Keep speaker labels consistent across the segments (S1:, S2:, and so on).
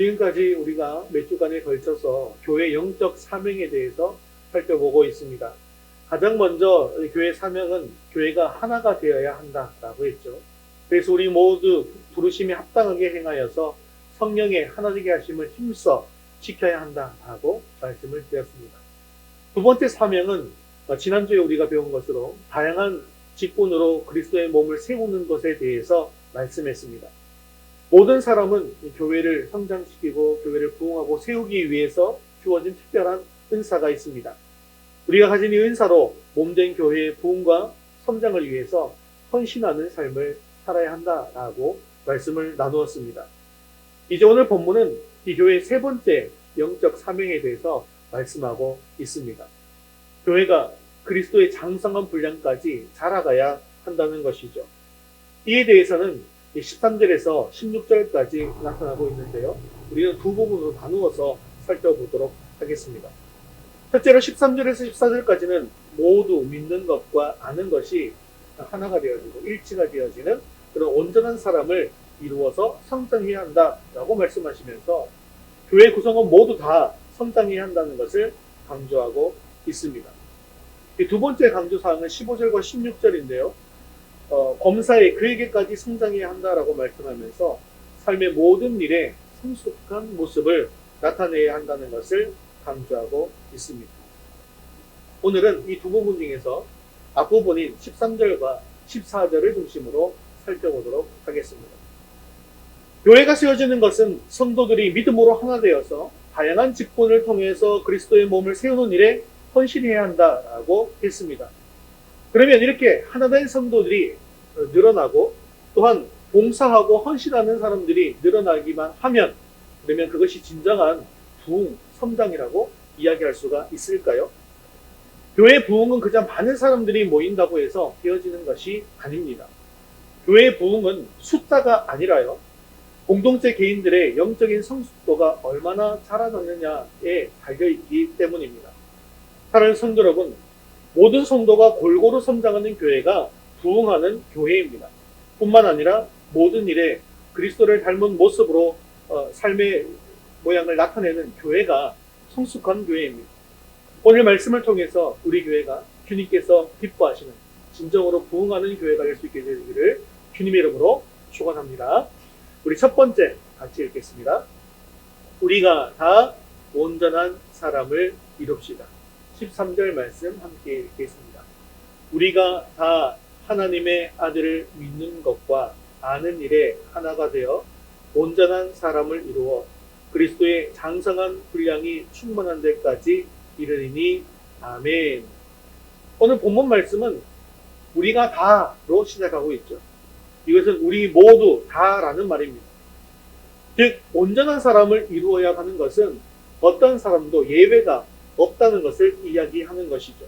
S1: 지금까지 우리가 몇 주간에 걸쳐서 교회 영적 사명에 대해서 살펴보고 있습니다. 가장 먼저 교회 사명은 교회가 하나가 되어야 한다라고 했죠. 그래서 우리 모두 부르심에 합당하게 행하여서 성령의 하나되게 하심을 힘써 지켜야 한다라고 말씀을 드렸습니다. 두 번째 사명은 어, 지난주에 우리가 배운 것으로 다양한 직분으로 그리스도의 몸을 세우는 것에 대해서 말씀했습니다. 모든 사람은 이 교회를 성장시키고 교회를 부흥하고 세우기 위해서 주어진 특별한 은사가 있습니다. 우리가 가진 이 은사로 몸된 교회의 부흥과 성장을 위해서 헌신하는 삶을 살아야 한다라고 말씀을 나누었습니다. 이제 오늘 본문은 이 교회의 세 번째 영적 사명에 대해서 말씀하고 있습니다. 교회가 그리스도의 장성한 분량까지 자라가야 한다는 것이죠. 이에 대해서는 13절에서 16절까지 나타나고 있는데요. 우리는 두 부분으로 나누어서 살펴보도록 하겠습니다. 첫째로 13절에서 14절까지는 모두 믿는 것과 아는 것이 하나가 되어지고 일치가 되어지는 그런 온전한 사람을 이루어서 성장해야 한다라고 말씀하시면서 교회 구성원 모두 다 성장해야 한다는 것을 강조하고 있습니다. 이두 번째 강조 사항은 15절과 16절인데요. 어, 검사에 그에게까지 성장해야 한다라고 말씀하면서 삶의 모든 일에 성숙한 모습을 나타내야 한다는 것을 강조하고 있습니다. 오늘은 이 두 부분 중에서 앞부분인 13절과 14절을 중심으로 살펴보도록 하겠습니다. 교회가 세워지는 것은 성도들이 믿음으로 하나 되어서 다양한 직분을 통해서 그리스도의 몸을 세우는 일에 헌신해야 한다라고 했습니다. 그러면 이렇게 하나된 성도들이 늘어나고 또한 봉사하고 헌신하는 사람들이 늘어나기만 하면 그러면 그것이 진정한 부흥, 성장이라고 이야기할 수가 있을까요? 교회 부흥은 그저 많은 사람들이 모인다고 해서 되어지는 것이 아닙니다. 교회 부흥은 숫자가 아니라요. 공동체 개인들의 영적인 성숙도가 얼마나 자라났느냐에 달려있기 때문입니다. 사랑하는 성도 여러분, 모든 성도가 골고루 성장하는 교회가 부흥하는 교회입니다. 뿐만 아니라 모든 일에 그리스도를 닮은 모습으로 어, 삶의 모양을 나타내는 교회가 성숙한 교회입니다. 오늘 말씀을 통해서 우리 교회가 주님께서 기뻐하시는 진정으로 부흥하는 교회가 될 수 있게 되기를 주님의 이름으로 축원합니다. 우리 첫 번째 같이 읽겠습니다. 우리가 다 온전한 사람을 이룹시다. 13절 말씀 함께 읽겠습니다. 우리가 다 하나님의 아들을 믿는 것과 아는 일에 하나가 되어 온전한 사람을 이루어 그리스도의 장성한 분량이 충만한 데까지 이르리니 아멘. 오늘 본문 말씀은 우리가 다로 시작하고 있죠. 이것은 우리 모두 다라는 말입니다. 즉 온전한 사람을 이루어야 하는 것은 어떤 사람도 예외가 없다는 것을 이야기하는 것이죠.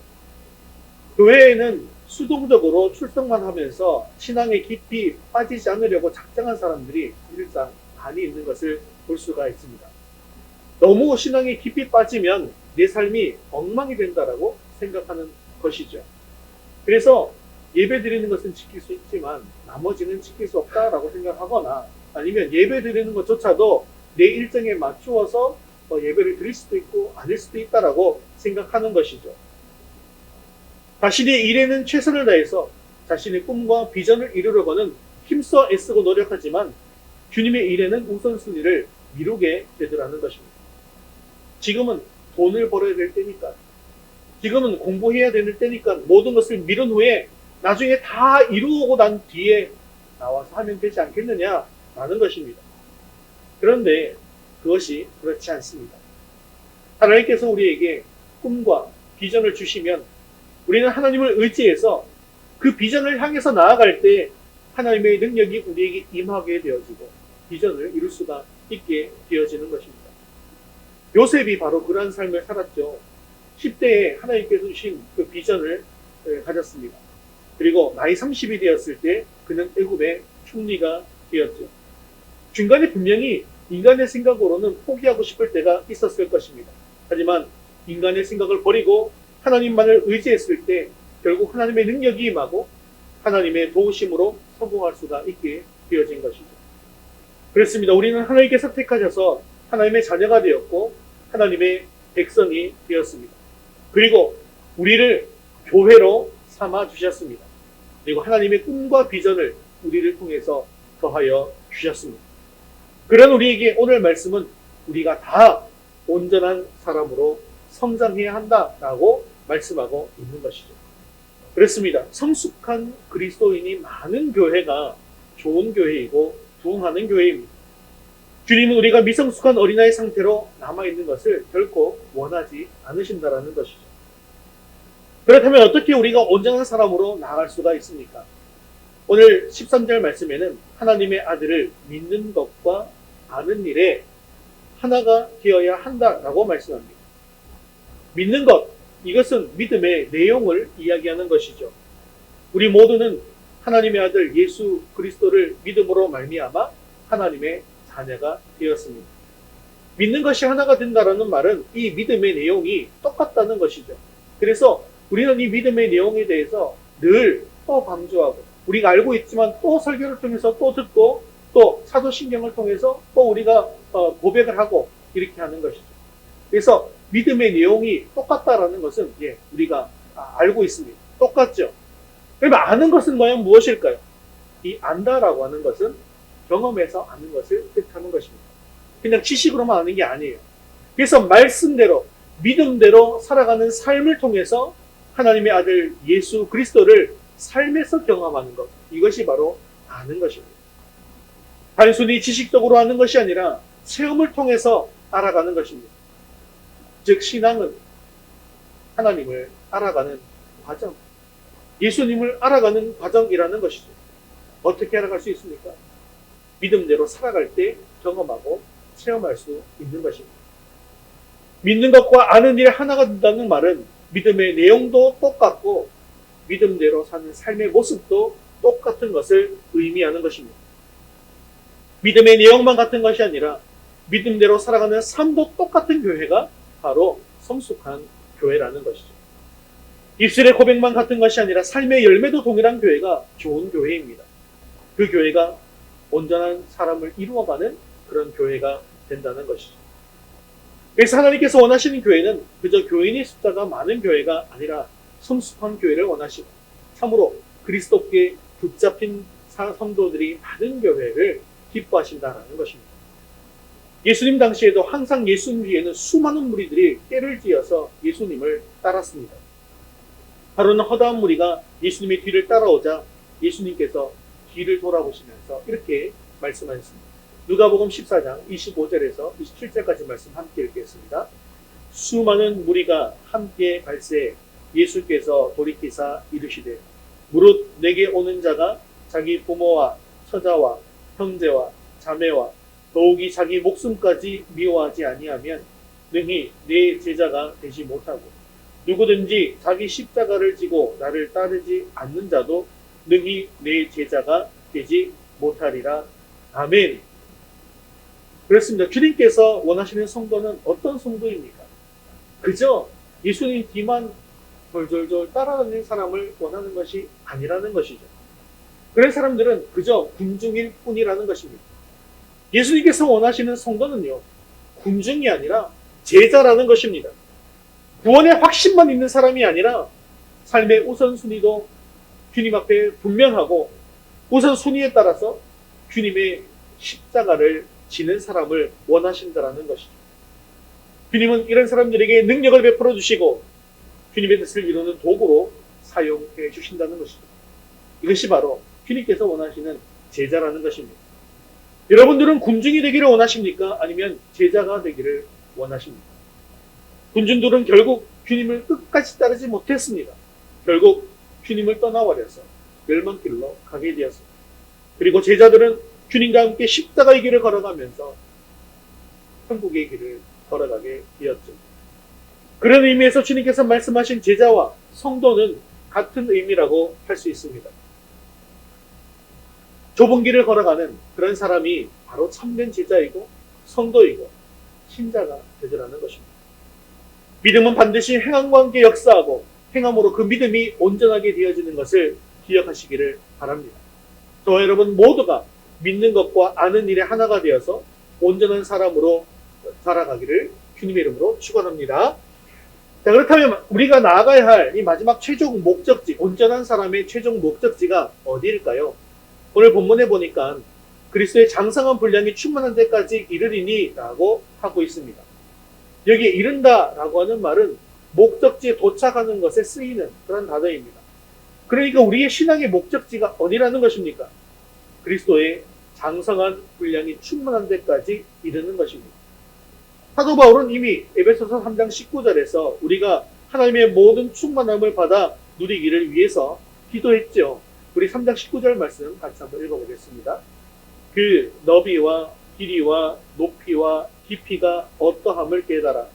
S1: 교회에는 수동적으로 출석만 하면서 신앙에 깊이 빠지지 않으려고 작정한 사람들이 일상 많이 있는 것을 볼 수가 있습니다. 너무 신앙에 깊이 빠지면 내 삶이 엉망이 된다라고 생각하는 것이죠. 그래서 예배 드리는 것은 지킬 수 있지만 나머지는 지킬 수 없다라고 생각하거나 아니면 예배 드리는 것조차도 내 일정에 맞추어서 어, 예배를 드릴 수도 있고 아닐 수도 있다라고 생각하는 것이죠. 자신의 일에는 최선을 다해서 자신의 꿈과 비전을 이루려고는 힘써 애쓰고 노력하지만 주님의 일에는 우선순위를 미루게 되더라는 것입니다. 지금은 돈을 벌어야 될 때니까, 지금은 공부해야 되는 때니까 모든 것을 미룬 후에 나중에 다 이루고 난 뒤에 나와서 하면 되지 않겠느냐 라는 것입니다. 그런데 그것이 그렇지 않습니다. 하나님께서 우리에게 꿈과 비전을 주시면 우리는 하나님을 의지해서 그 비전을 향해서 나아갈 때 하나님의 능력이 우리에게 임하게 되어지고 비전을 이룰 수가 있게 되어지는 것입니다. 요셉이 바로 그러한 삶을 살았죠. 10대에 하나님께서 주신 그 비전을 가졌습니다. 그리고 나이 30이 되었을 때 그는 애굽의 총리가 되었죠. 중간에 분명히 인간의 생각으로는 포기하고 싶을 때가 있었을 것입니다. 하지만 인간의 생각을 버리고 하나님만을 의지했을 때 결국 하나님의 능력이 임하고 하나님의 도우심으로 성공할 수가 있게 되어진 것이죠. 그렇습니다. 우리는 하나님께 선택하셔서 하나님의 자녀가 되었고 하나님의 백성이 되었습니다. 그리고 우리를 교회로 삼아 주셨습니다. 그리고 하나님의 꿈과 비전을 우리를 통해서 더하여 주셨습니다. 그런 우리에게 오늘 말씀은 우리가 다 온전한 사람으로 성장해야 한다라고 말씀하고 있는 것이죠. 그렇습니다. 성숙한 그리스도인이 많은 교회가 좋은 교회이고 부흥하는 교회입니다. 주님은 우리가 미성숙한 어린아이 상태로 남아있는 것을 결코 원하지 않으신다라는 것이죠. 그렇다면 어떻게 우리가 온전한 사람으로 나아갈 수가 있습니까? 오늘 13절 말씀에는 하나님의 아들을 믿는 것과 아는 일에 하나가 되어야 한다라고 말씀합니다. 믿는 것, 이것은 믿음의 내용을 이야기하는 것이죠. 우리 모두는 하나님의 아들 예수 그리스도를 믿음으로 말미암아 하나님의 자녀가 되었습니다. 믿는 것이 하나가 된다라는 말은 이 믿음의 내용이 똑같다는 것이죠. 그래서 우리는 이 믿음의 내용에 대해서 늘 또 강조하고 우리가 알고 있지만 또 설교를 통해서 또 듣고 또 사도신경을 통해서 또 우리가 어, 고백을 하고 이렇게 하는 것이죠. 그래서 믿음의 내용이 똑같다라는 것은 예, 우리가 아, 알고 있습니다. 똑같죠. 그러면 아는 것은 과연 무엇일까요? 이 안다라고 하는 것은 경험에서 아는 것을 뜻하는 것입니다. 그냥 지식으로만 아는 게 아니에요. 그래서 말씀대로 믿음대로 살아가는 삶을 통해서 하나님의 아들 예수 그리스도를 삶에서 경험하는 것. 이것이 바로 아는 것입니다. 단순히 지식적으로 아는 것이 아니라 체험을 통해서 알아가는 것입니다. 즉 신앙은 하나님을 알아가는 과정, 예수님을 알아가는 과정이라는 것이죠. 어떻게 알아갈 수 있습니까? 믿음대로 살아갈 때 경험하고 체험할 수 있는 것입니다. 믿는 것과 아는 일이 하나가 된다는 말은 믿음의 내용도 똑같고 믿음대로 사는 삶의 모습도 똑같은 것을 의미하는 것입니다. 믿음의 내용만 같은 것이 아니라 믿음대로 살아가는 삶도 똑같은 교회가 바로 성숙한 교회라는 것이죠. 입술의 고백만 같은 것이 아니라 삶의 열매도 동일한 교회가 좋은 교회입니다. 그 교회가 온전한 사람을 이루어가는 그런 교회가 된다는 것이죠. 그래서 하나님께서 원하시는 교회는 그저 교인의 숫자가 많은 교회가 아니라 성숙한 교회를 원하시고 참으로 그리스도께 붙잡힌 성도들이 많은 교회를 기뻐하신다라는 것입니다. 예수님 당시에도 항상 예수님 뒤에는 수많은 무리들이 때를 지어서 예수님을 따랐습니다. 하루는 허다한 무리가 예수님의 뒤를 따라오자 예수님께서 뒤를 돌아보시면서 이렇게 말씀하셨습니다. 누가복음 14장 25절에서 27절까지 말씀 함께 읽겠습니다. 수많은 무리가 함께 발세 예수께서 돌이키사 이르시되 무릇 내게 오는 자가 자기 부모와 처자와 형제와 자매와 더욱이 자기 목숨까지 미워하지 아니하면 능히 내 제자가 되지 못하고 누구든지 자기 십자가를 지고 나를 따르지 않는 자도 능히 내 제자가 되지 못하리라. 아멘. 그렇습니다. 주님께서 원하시는 성도는 어떤 성도입니까? 그저 예수님 뒤만 졸졸졸 따라다니는 사람을 원하는 것이 아니라는 것이죠. 그런 사람들은 그저 군중일 뿐이라는 것입니다. 예수님께서 원하시는 성도는요, 군중이 아니라 제자라는 것입니다. 구원의 확신만 있는 사람이 아니라 삶의 우선순위도 주님 앞에 분명하고 우선순위에 따라서 주님의 십자가를 지는 사람을 원하신다라는 것이죠. 주님은 이런 사람들에게 능력을 베풀어 주시고 주님의 뜻을 이루는 도구로 사용해 주신다는 것이죠. 이것이 바로 주님께서 원하시는 제자라는 것입니다. 여러분들은 군중이 되기를 원하십니까? 아니면 제자가 되기를 원하십니까? 군중들은 결국 주님을 끝까지 따르지 못했습니다. 결국 주님을 떠나버려서 멸망길로 가게 되었습니다. 그리고 제자들은 주님과 함께 십자가의 길을 걸어가면서 천국의 길을 걸어가게 되었죠. 그런 의미에서 주님께서 말씀하신 제자와 성도는 같은 의미라고 할 수 있습니다. 좁은 길을 걸어가는 그런 사람이 바로 참된 제자이고 성도이고 신자가 되더라는 것입니다. 믿음은 반드시 행함과 함께 역사하고 행함으로 그 믿음이 온전하게 되어지는 것을 기억하시기를 바랍니다. 저와 여러분 모두가 믿는 것과 아는 일에 하나가 되어서 온전한 사람으로 자라가기를 주님의 이름으로 축원합니다. 자 그렇다면 우리가 나아가야 할 이 마지막 최종 목적지, 온전한 사람의 최종 목적지가 어디일까요? 오늘 본문에 보니까 그리스도의 장성한 분량이 충만한 데까지 이르리니 라고 하고 있습니다. 여기에 이른다라고 하는 말은 목적지에 도착하는 것에 쓰이는 그런 단어입니다. 그러니까 우리의 신앙의 목적지가 어디라는 것입니까? 그리스도의 장성한 분량이 충만한 데까지 이르는 것입니다. 사도 바울은 이미 에베소서 3장 19절에서 우리가 하나님의 모든 충만함을 받아 누리기를 위해서 기도했죠. 우리 3장 19절 말씀 같이 한번 읽어보겠습니다. 그 너비와 길이와 높이와 깊이가 어떠함을 깨달아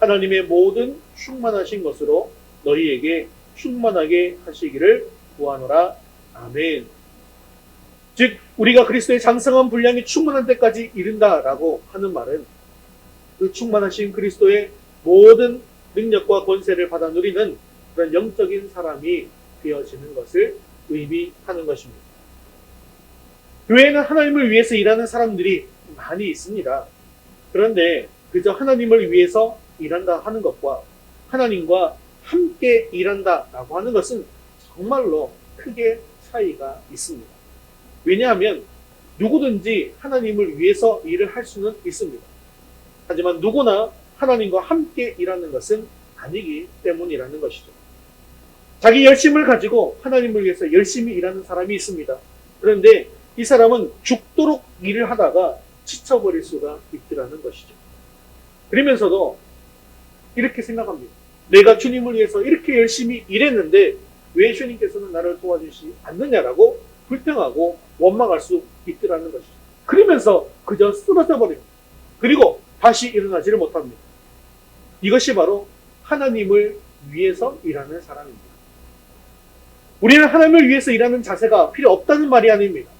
S1: 하나님의 모든 충만하신 것으로 너희에게 충만하게 하시기를 구하노라. 아멘. 즉 우리가 그리스도의 장성한 분량이 충만한 때까지 이른다라고 하는 말은 그 충만하신 그리스도의 모든 능력과 권세를 받아 누리는 그런 영적인 사람이 되어지는 것을 의미하는 것입니다. 교회는 하나님을 위해서 일하는 사람들이 많이 있습니다. 그런데 그저 하나님을 위해서 일한다 하는 것과 하나님과 함께 일한다라고 하는 것은 정말로 크게 차이가 있습니다. 왜냐하면 누구든지 하나님을 위해서 일을 할 수는 있습니다. 하지만 누구나 하나님과 함께 일하는 것은 아니기 때문이라는 것이죠. 자기 열심을 가지고 하나님을 위해서 열심히 일하는 사람이 있습니다. 그런데 이 사람은 죽도록 일을 하다가 지쳐버릴 수가 있더라는 것이죠. 그러면서도 이렇게 생각합니다. 내가 주님을 위해서 이렇게 열심히 일했는데 왜 주님께서는 나를 도와주시 않느냐라고 불평하고 원망할 수 있더라는 것이죠. 그러면서 그저 쓰러져 버립니다. 그리고 다시 일어나지를 못합니다. 이것이 바로 하나님을 위해서 일하는 사람입니다. 우리는 하나님을 위해서 일하는 자세가 필요 없다는 말이 아닙니다.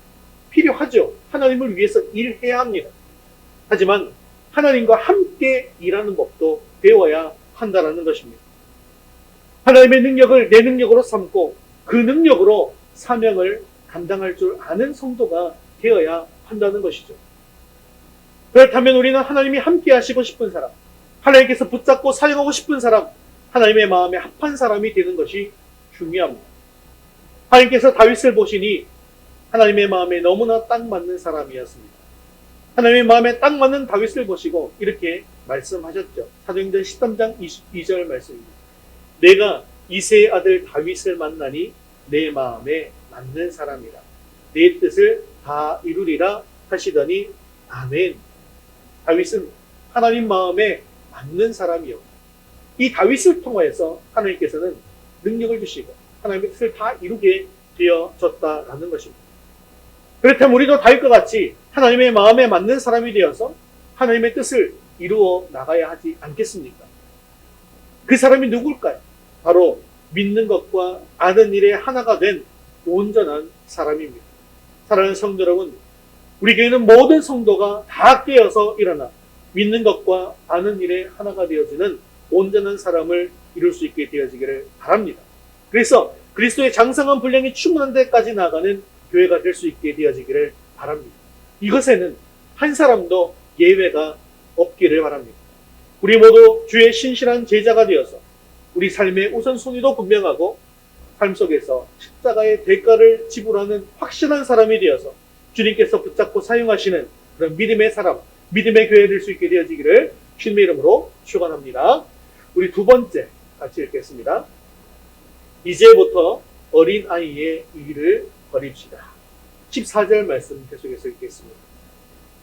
S1: 필요하죠. 하나님을 위해서 일해야 합니다. 하지만 하나님과 함께 일하는 법도 배워야 한다는 것입니다. 하나님의 능력을 내 능력으로 삼고 그 능력으로 사명을 감당할 줄 아는 성도가 되어야 한다는 것이죠. 그렇다면 우리는 하나님이 함께 하시고 싶은 사람, 하나님께서 붙잡고 사용하고 싶은 사람, 하나님의 마음에 합한 사람이 되는 것이 중요합니다. 하나님께서 다윗을 보시니 하나님의 마음에 너무나 딱 맞는 사람이었습니다. 하나님의 마음에 딱 맞는 다윗을 보시고 이렇게 말씀하셨죠. 사도행전 13장 22절 말씀입니다. 내가 이세의 아들 다윗을 만나니 내 마음에 맞는 사람이라. 내 뜻을 다 이루리라 하시더니 아멘. 다윗은 하나님 마음에 맞는 사람이요. 이 다윗을 통하여서 하나님께서는 능력을 주시고 하나님의 뜻을 다 이루게 되어졌다라는 것입니다. 그렇다면 우리도 다윗과 같이 하나님의 마음에 맞는 사람이 되어서 하나님의 뜻을 이루어 나가야 하지 않겠습니까? 그 사람이 누굴까요? 바로 믿는 것과 아는 일에 하나가 된 온전한 사람입니다. 사랑하는 성도 여러분, 우리 교회는 모든 성도가 다 깨어서 일어나 믿는 것과 아는 일에 하나가 되어지는 온전한 사람을 이룰 수 있게 되어지기를 바랍니다. 그래서 그리스도의 장성한 분량이 충분한 데까지 나가는 교회가 될 수 있게 되어지기를 바랍니다. 이것에는 한 사람도 예외가 없기를 바랍니다. 우리 모두 주의 신실한 제자가 되어서 우리 삶의 우선순위도 분명하고 삶 속에서 십자가의 대가를 지불하는 확실한 사람이 되어서 주님께서 붙잡고 사용하시는 그런 믿음의 사람, 믿음의 교회 될 수 있게 되어지기를 주님의 이름으로 축원합니다. 우리 두 번째 같이 읽겠습니다. 이제부터 어린 아이의 일을 버립시다. 14절 말씀 계속해서 읽겠습니다.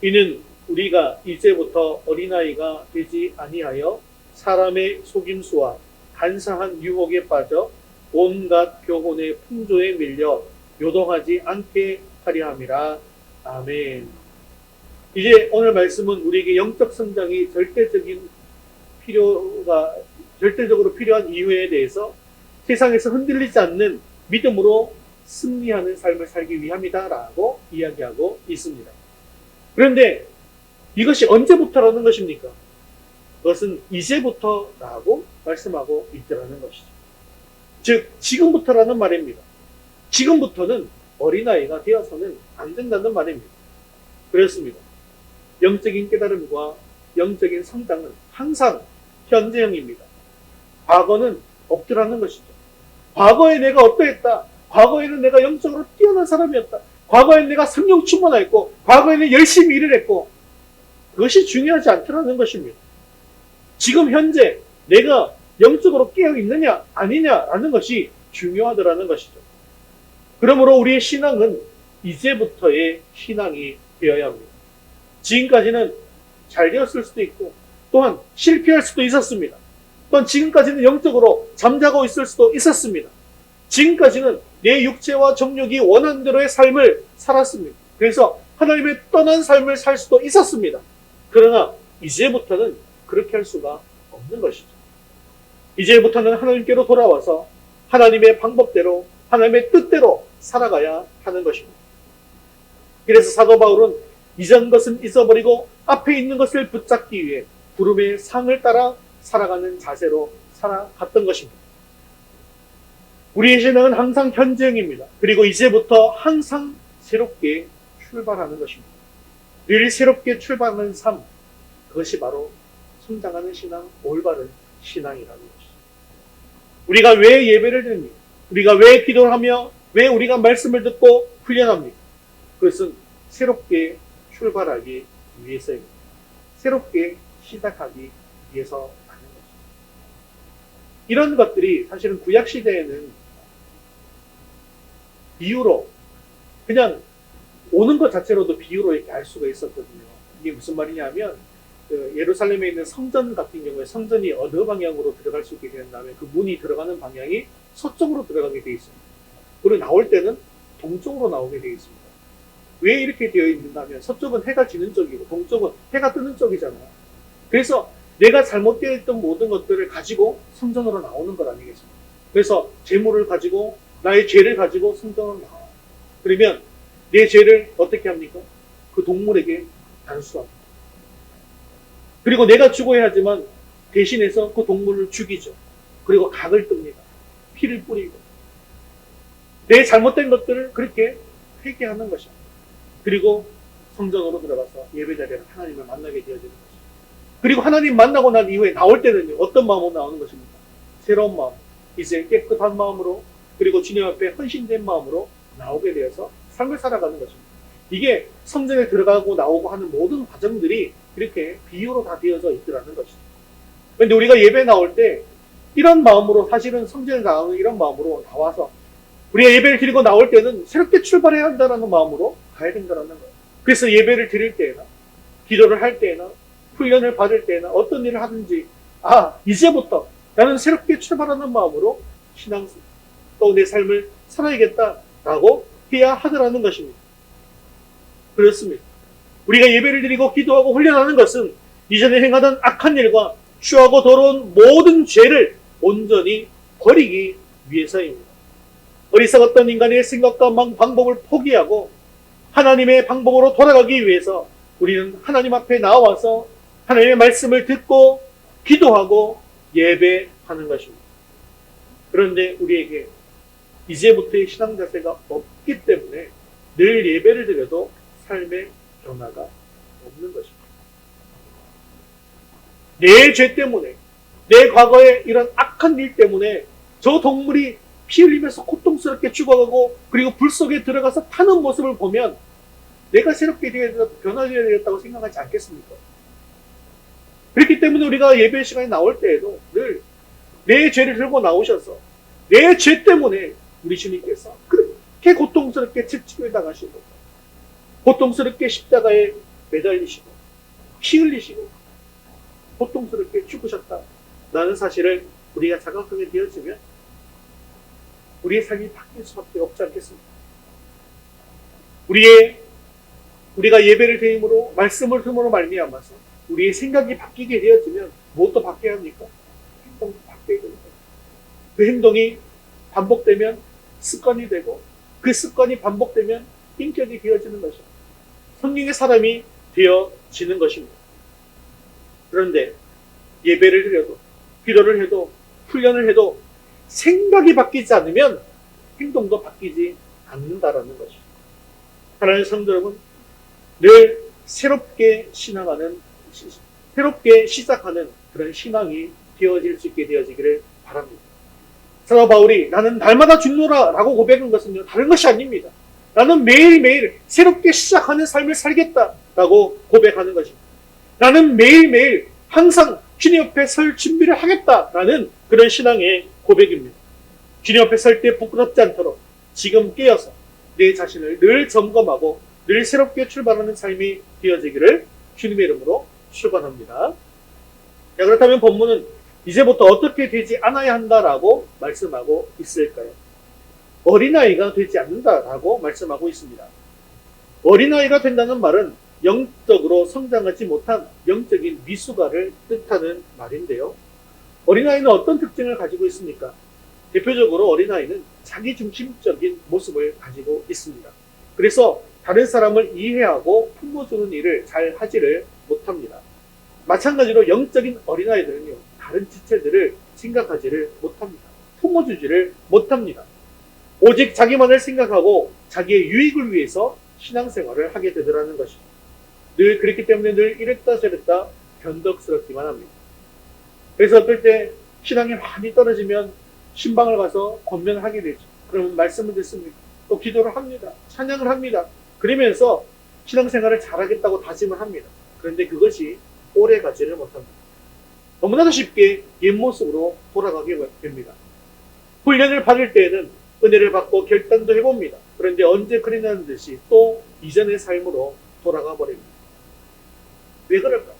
S1: 이는 우리가 이제부터 어린아이가 되지 아니하여 사람의 속임수와 간사한 유혹에 빠져 온갖 교훈의 풍조에 밀려 요동하지 않게 하려 함이라. 아멘. 이제 오늘 말씀은 우리에게 영적 성장이 절대적인 필요가 절대적으로 필요한 이유에 대해서 세상에서 흔들리지 않는 믿음으로 승리하는 삶을 살기 위함이다라고 이야기하고 있습니다. 그런데 이것이 언제부터라는 것입니까? 그것은 이제부터라고 말씀하고 있더라는 것이죠. 즉, 지금부터라는 말입니다. 지금부터는 어린아이가 되어서는 안 된다는 말입니다. 그렇습니다. 영적인 깨달음과 영적인 성장은 항상 현재형입니다. 과거는 없더라는 것이죠. 과거에 내가 어떠했다. 과거에는 내가 영적으로 뛰어난 사람이었다. 과거에 내가 성령 충만했고, 과거에는 열심히 일을 했고, 그것이 중요하지 않더라는 것입니다. 지금 현재 내가 영적으로 깨어 있느냐, 아니냐라는 것이 중요하더라는 것이죠. 그러므로 우리의 신앙은 이제부터의 신앙이 되어야 합니다. 지금까지는 잘 되었을 수도 있고, 또한 실패할 수도 있었습니다. 또한 지금까지는 영적으로 잠자고 있을 수도 있었습니다. 지금까지는 내 육체와 정욕이 원하는 대로의 삶을 살았습니다. 그래서 하나님의 떠난 삶을 살 수도 있었습니다. 그러나 이제부터는 그렇게 할 수가 없는 것이죠. 이제부터는 하나님께로 돌아와서 하나님의 방법대로 하나님의 뜻대로 살아가야 하는 것입니다. 그래서 사도 바울은 이전 것은 잊어버리고 앞에 있는 것을 붙잡기 위해 구름의 상을 따라 살아가는 자세로 살아갔던 것입니다. 우리의 신앙은 항상 현재형입니다. 그리고 이제부터 항상 새롭게 출발하는 것입니다. 늘 새롭게 출발하는 삶, 그것이 바로 성장하는 신앙, 올바른 신앙이라는 것이죠. 우리가 왜 예배를 드립니까? 우리가 왜 기도를 하며 왜 우리가 말씀을 듣고 훈련합니까? 그것은 새롭게 출발하기 위해서입니다. 새롭게 시작하기 위해서 것입니다. 이런 것들이 사실은 구약 시대에는 비유로 그냥 오는 것 자체로도 비유로 이렇게 알 수가 있었거든요. 이게 무슨 말이냐면 그 예루살렘에 있는 성전 같은 경우에 성전이 어느 방향으로 들어갈 수 있게 된다면 그 문이 들어가는 방향이 서쪽으로 들어가게 되어 있습니다. 그리고 나올 때는 동쪽으로 나오게 되어 있습니다. 왜 이렇게 되어 있는다면 서쪽은 해가 지는 쪽이고 동쪽은 해가 뜨는 쪽이잖아요. 그래서 내가 잘못되어 있던 모든 것들을 가지고 성전으로 나오는 것 아니겠습니까? 그래서 재물을 가지고 나의 죄를 가지고 성전으로 나와. 그러면 내 죄를 어떻게 합니까? 그 동물에게 단수합니다. 그리고 내가 죽어야 하지만 대신해서 그 동물을 죽이죠. 그리고 각을 뜹니다. 피를 뿌리고. 내 잘못된 것들을 그렇게 회개하는 것입니다. 그리고 성전으로 들어가서 예배 자리에서 하나님을 만나게 되어지는. 그리고 하나님 만나고 난 이후에 나올 때는 어떤 마음으로 나오는 것입니까? 새로운 마음. 이제 깨끗한 마음으로 그리고 주님 앞에 헌신된 마음으로 나오게 되어서 삶을 살아가는 것입니다. 이게 성전에 들어가고 나오고 하는 모든 과정들이 이렇게 비유로 다 되어져 있더라는 것이죠. 그런데 우리가 예배 나올 때 이런 마음으로 사실은 성전에 나오는 이런 마음으로 나와서 우리가 예배를 드리고 나올 때는 새롭게 출발해야 한다는 마음으로 가야 된다는 거예요. 그래서 예배를 드릴 때나 기도를 할 때나 훈련을 받을 때나 어떤 일을 하든지 아 이제부터 나는 새롭게 출발하는 마음으로 신앙 또 내 삶을 살아야겠다라고 해야 하더라는 것입니다. 그렇습니다. 우리가 예배를 드리고 기도하고 훈련하는 것은 이전에 행하던 악한 일과 추하고 더러운 모든 죄를 온전히 버리기 위해서입니다. 어리석었던 인간의 생각과 방법을 포기하고 하나님의 방법으로 돌아가기 위해서 우리는 하나님 앞에 나와서 하나님의 말씀을 듣고 기도하고 예배하는 것입니다. 그런데 우리에게 이제부터의 신앙 자세가 없기 때문에 늘 예배를 드려도 삶의 변화가 없는 것입니다. 내 죄 때문에, 내 과거의 이런 악한 일 때문에 저 동물이 피 흘리면서 고통스럽게 죽어가고 그리고 불 속에 들어가서 타는 모습을 보면 내가 새롭게 변화되어야 되겠다고 생각하지 않겠습니까? 그렇기 때문에 우리가 예배 시간에 나올 때에도 늘 내 죄를 들고 나오셔서 내 죄 때문에 우리 주님께서 그렇게 고통스럽게 채찍을 당하시고 고통스럽게 십자가에 매달리시고 피 흘리시고 고통스럽게 죽으셨다. 라는 사실을 우리가 자각하게 되어지면 우리의 삶이 바뀔 수밖에 없지 않겠습니까? 우리의 우리가 예배를 드림으로 말씀을 틈으로 말미암아서 우리의 생각이 바뀌게 되어지면 무엇도 바뀌어야 합니까? 행동도 바뀌어야 됩니다. 그 행동이 반복되면 습관이 되고 그 습관이 반복되면 인격이 되어지는 것입니다. 성령의 사람이 되어지는 것입니다. 그런데 예배를 드려도 기도를 해도 훈련을 해도 생각이 바뀌지 않으면 행동도 바뀌지 않는다라는 것입니다. 하나님의 성도 여러분, 늘 새롭게 신앙하는 새롭게 시작하는 그런 신앙이 되어질 수 있게 되어지기를 바랍니다. 사도 바울이 나는 날마다 죽노라 라고 고백한 것은요, 다른 것이 아닙니다. 나는 매일매일 새롭게 시작하는 삶을 살겠다 라고 고백하는 것입니다. 나는 매일매일 항상 주님 옆에 설 준비를 하겠다라는 그런 신앙의 고백입니다. 주님 옆에 설 때 부끄럽지 않도록 지금 깨어서 내 자신을 늘 점검하고 늘 새롭게 출발하는 삶이 되어지기를 주님의 이름으로 축원합니다. 자, 그렇다면 본문은 이제부터 어떻게 되지 않아야 한다라고 말씀하고 있을까요? 어린아이가 되지 않는다라고 말씀하고 있습니다. 어린아이가 된다는 말은 영적으로 성장하지 못한 영적인 미숙아를 뜻하는 말인데요. 어린아이는 어떤 특징을 가지고 있습니까? 대표적으로 어린아이는 자기 중심적인 모습을 가지고 있습니다. 그래서 다른 사람을 이해하고 품어주는 일을 잘 하지를 못합니다. 마찬가지로 영적인 어린아이들은요, 다른 지체들을 생각하지를 못합니다. 품어주지를 못합니다. 오직 자기만을 생각하고 자기의 유익을 위해서 신앙생활을 하게 되더라는 것이죠. 늘 그렇기 때문에 늘 이랬다 저랬다 변덕스럽기만 합니다. 그래서 어떨 때 신앙이 많이 떨어지면 신방을 가서 권면을 하게 되죠. 그러면 말씀을 듣습니다. 또 기도를 합니다. 찬양을 합니다. 그러면서 신앙생활을 잘하겠다고 다짐을 합니다. 그런데 그것이 오래 가지를 못합니다. 너무나도 쉽게 옛 모습으로 돌아가게 됩니다. 훈련을 받을 때에는 은혜를 받고 결단도 해봅니다. 그런데 언제 그리냐는 듯이 또 이전의 삶으로 돌아가 버립니다. 왜 그럴까?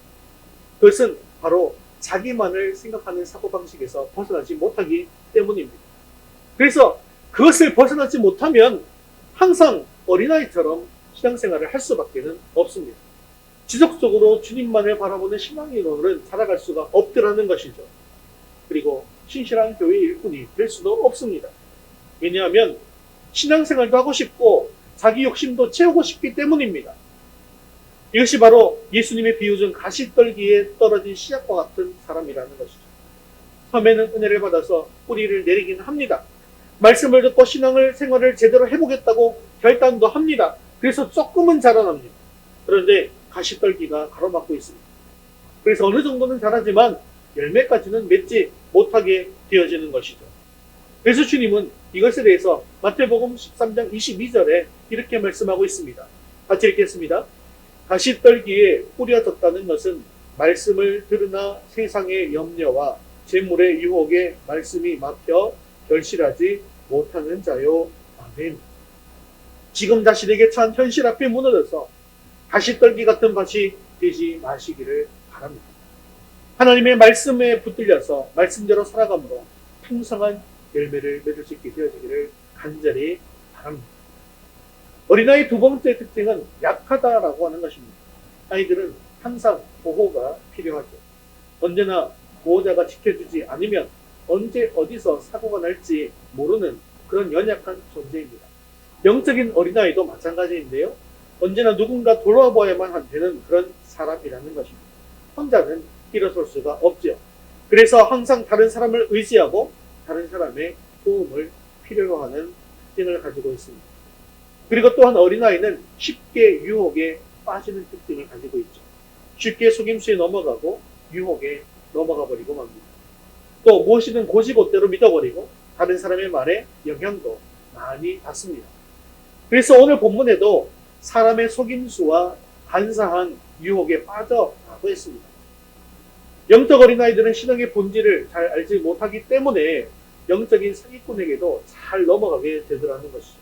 S1: 그것은 바로 자기만을 생각하는 사고방식에서 벗어나지 못하기 때문입니다. 그래서 그것을 벗어나지 못하면 항상 어린아이처럼 신앙생활을 할 수밖에 없습니다. 지속적으로 주님만을 바라보는 신앙인으로는 살아갈 수가 없더라는 것이죠. 그리고 신실한 교회 일꾼이 될 수도 없습니다. 왜냐하면 신앙생활도 하고 싶고 자기 욕심도 채우고 싶기 때문입니다. 이것이 바로 예수님의 비유중 가시떨기에 떨어진 씨앗과 같은 사람이라는 것이죠. 처음에는 은혜를 받아서 뿌리를 내리긴 합니다. 말씀을 듣고 신앙을 생활을 제대로 해보겠다고 결단도 합니다. 그래서 조금은 자라납니다. 그런데 가시떨기가 가로막고 있습니다. 그래서 어느 정도는 자라지만 열매까지는 맺지 못하게 되어지는 것이죠. 그래서 주님은 이것에 대해서 마태복음 13장 22절에 이렇게 말씀하고 있습니다. 같이 읽겠습니다. 가시떨기에 뿌려졌다는 것은 말씀을 들으나 세상의 염려와 재물의 유혹에 말씀이 막혀 결실하지 못하는 자요. 아멘. 지금 자신에게 처한 현실 앞에 무너져서 가시떨기 같은 밭이 되지 마시기를 바랍니다. 하나님의 말씀에 붙들려서 말씀대로 살아감으로 풍성한 열매를 맺을 수 있게 되어지기를 간절히 바랍니다. 어린아이 두 번째 특징은 약하다라고 하는 것입니다. 아이들은 항상 보호가 필요하죠. 언제나 보호자가 지켜주지 않으면 언제 어디서 사고가 날지 모르는 그런 연약한 존재입니다. 영적인 어린아이도 마찬가지인데요. 언제나 누군가 돌아보아야만 되는 그런 사람이라는 것입니다. 혼자는 일어설 수가 없죠. 그래서 항상 다른 사람을 의지하고 다른 사람의 도움을 필요로 하는 특징을 가지고 있습니다. 그리고 또한 어린아이는 쉽게 유혹에 빠지는 특징을 가지고 있죠. 쉽게 속임수에 넘어가고 유혹에 넘어가 버리고 맙니다. 또 무엇이든 고지고대로 믿어버리고 다른 사람의 말에 영향도 많이 받습니다. 그래서 오늘 본문에도 사람의 속임수와 간사한 유혹에 빠져라고 했습니다. 영적 어린 아이들은 신앙의 본질을 잘 알지 못하기 때문에 영적인 사기꾼에게도 잘 넘어가게 되더라는 것이죠.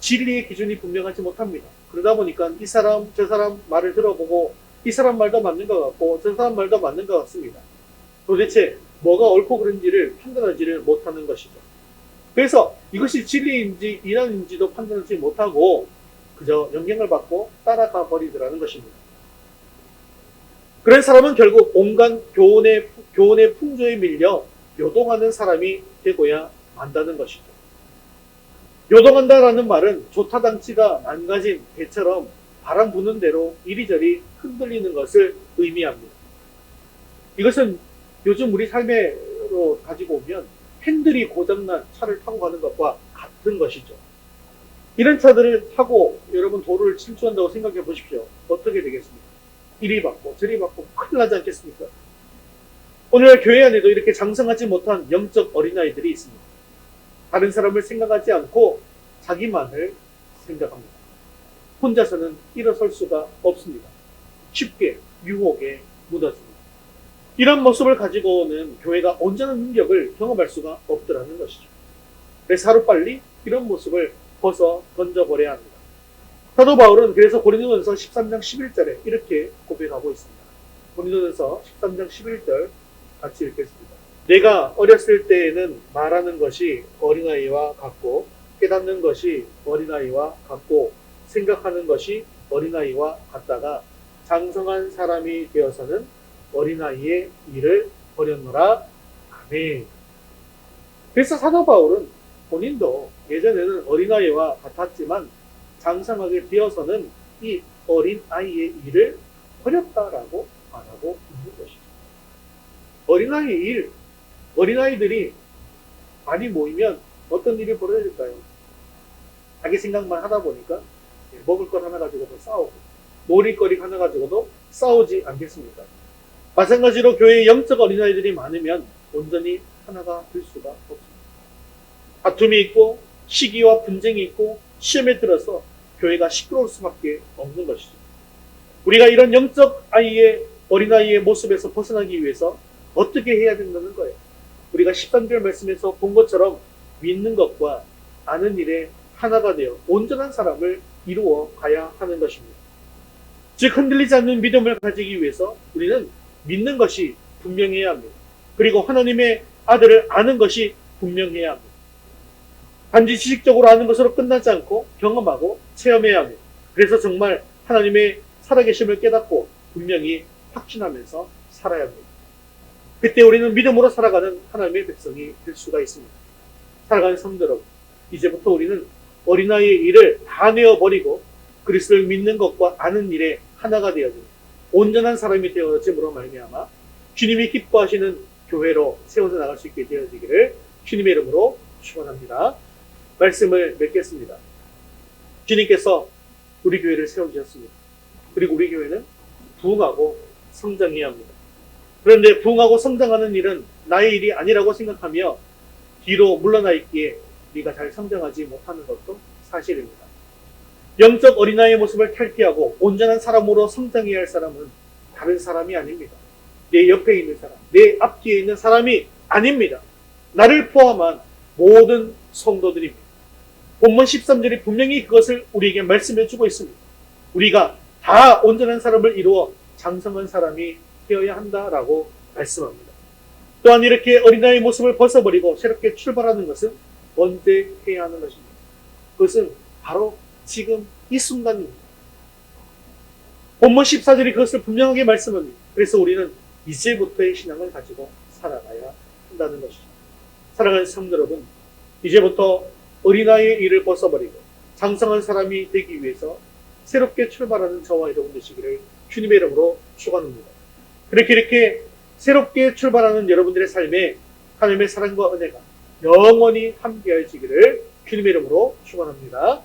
S1: 진리의 기준이 분명하지 못합니다. 그러다 보니까 이 사람, 저 사람 말을 들어보고 이 사람 말도 맞는 것 같고 저 사람 말도 맞는 것 같습니다. 도대체 뭐가 옳고 그른지를 판단하지를 못하는 것이죠. 그래서 이것이 진리인지 이난인지도 판단하지 못하고 그저 영향을 받고 따라가 버리더라는 것입니다. 그런 사람은 결국 온갖 교훈의, 교훈의 풍조에 밀려 요동하는 사람이 되고야 만다는 것이죠. 요동한다라는 말은 조타당치가 망가진 배처럼 바람 부는 대로 이리저리 흔들리는 것을 의미합니다. 이것은 요즘 우리 삶에로 가지고 오면 핸들이 고장난 차를 타고 가는 것과 같은 것이죠. 이런 차들을 타고 여러분 도로를 침투한다고 생각해 보십시오. 어떻게 되겠습니까? 이리 받고 저리 받고 큰일 나지 않겠습니까? 오늘날 교회 안에도 이렇게 장성하지 못한 영적 어린아이들이 있습니다. 다른 사람을 생각하지 않고 자기만을 생각합니다. 혼자서는 일어설 수가 없습니다. 쉽게 유혹에 묻어집니다. 이런 모습을 가지고 오는 교회가 온전한 능력을 경험할 수가 없더라는 것이죠. 그래서 하루빨리 이런 모습을 벗어 던져버려야 합니다. 사도 바울은 그래서 고린도전서 13장 11절에 이렇게 고백하고 있습니다. 고린도전서 13장 11절 같이 읽겠습니다. 내가 어렸을 때에는 말하는 것이 어린아이와 같고 깨닫는 것이 어린아이와 같고 생각하는 것이 어린아이와 같다가 장성한 사람이 되어서는 어린아이의 일을 버렸노라. 아멘. 그래서 사도 바울은 본인도 예전에는 어린아이와 같았지만 장성하게 되어서는 이 어린아이의 일을 버렸다라고 말하고 있는 것이죠. 어린아이의 일, 어린아이들이 많이 모이면 어떤 일이 벌어질까요? 자기 생각만 하다 보니까 예, 먹을 것 하나 가지고도 싸우고 놀이거리 하나 가지고도 싸우지 않겠습니까? 마찬가지로 교회에 영적 어린아이들이 많으면 온전히 하나가 될 수가 없습니다. 다툼이 있고 시기와 분쟁이 있고 시험에 들어서 교회가 시끄러울 수밖에 없는 것이죠. 우리가 이런 영적 아이의 어린아이의 모습에서 벗어나기 위해서 어떻게 해야 된다는 거예요. 우리가 13절 말씀에서 본 것처럼 믿는 것과 아는 일에 하나가 되어 온전한 사람을 이루어 가야 하는 것입니다. 즉 흔들리지 않는 믿음을 가지기 위해서 우리는 믿는 것이 분명해야 합니다. 그리고 하나님의 아들을 아는 것이 분명해야 합니다. 단지 지식적으로 아는 것으로 끝나지 않고 경험하고 체험해야 합니다. 그래서 정말 하나님의 살아계심을 깨닫고 분명히 확신하면서 살아야 합니다. 그때 우리는 믿음으로 살아가는 하나님의 백성이 될 수가 있습니다. 살아가는 성도 여러분, 이제부터 우리는 어린아이의 일을 다 내어버리고 그리스도를 믿는 것과 아는 일에 하나가 되어지는 온전한 사람이 되어짐으로 말미암아 주님이 기뻐하시는 교회로 세워져 나갈 수 있게 되어지기를 주님의 이름으로 축원합니다. 말씀을 맺겠습니다. 주님께서 우리 교회를 세워주셨습니다. 그리고 우리 교회는 부흥하고 성장해야 합니다. 그런데 부흥하고 성장하는 일은 나의 일이 아니라고 생각하며 뒤로 물러나 있기에 우리가 잘 성장하지 못하는 것도 사실입니다. 영적 어린아이의 모습을 탈피하고 온전한 사람으로 성장해야 할 사람은 다른 사람이 아닙니다. 내 옆에 있는 사람, 내 앞뒤에 있는 사람이 아닙니다. 나를 포함한 모든 성도들입니다. 본문 13절이 분명히 그것을 우리에게 말씀해 주고 있습니다. 우리가 다 온전한 사람을 이루어 장성한 사람이 되어야 한다라고 말씀합니다. 또한 이렇게 어린아이의 모습을 벗어버리고 새롭게 출발하는 것은 언제 해야 하는 것입니다. 그것은 바로 지금 이 순간입니다. 본문 14절이 그것을 분명하게 말씀합니다. 그래서 우리는 이제부터의 신앙을 가지고 살아가야 한다는 것이죠. 사랑하는 성도 여러분, 이제부터 어린아이의 일을 벗어버리고 장성한 사람이 되기 위해서 새롭게 출발하는 저와 여러분 되시기를 주님의 이름으로 축원합니다. 그렇게 이렇게 새롭게 출발하는 여러분들의 삶에 하나님의 사랑과 은혜가 영원히 함께하시기를 주님의 이름으로 축원합니다.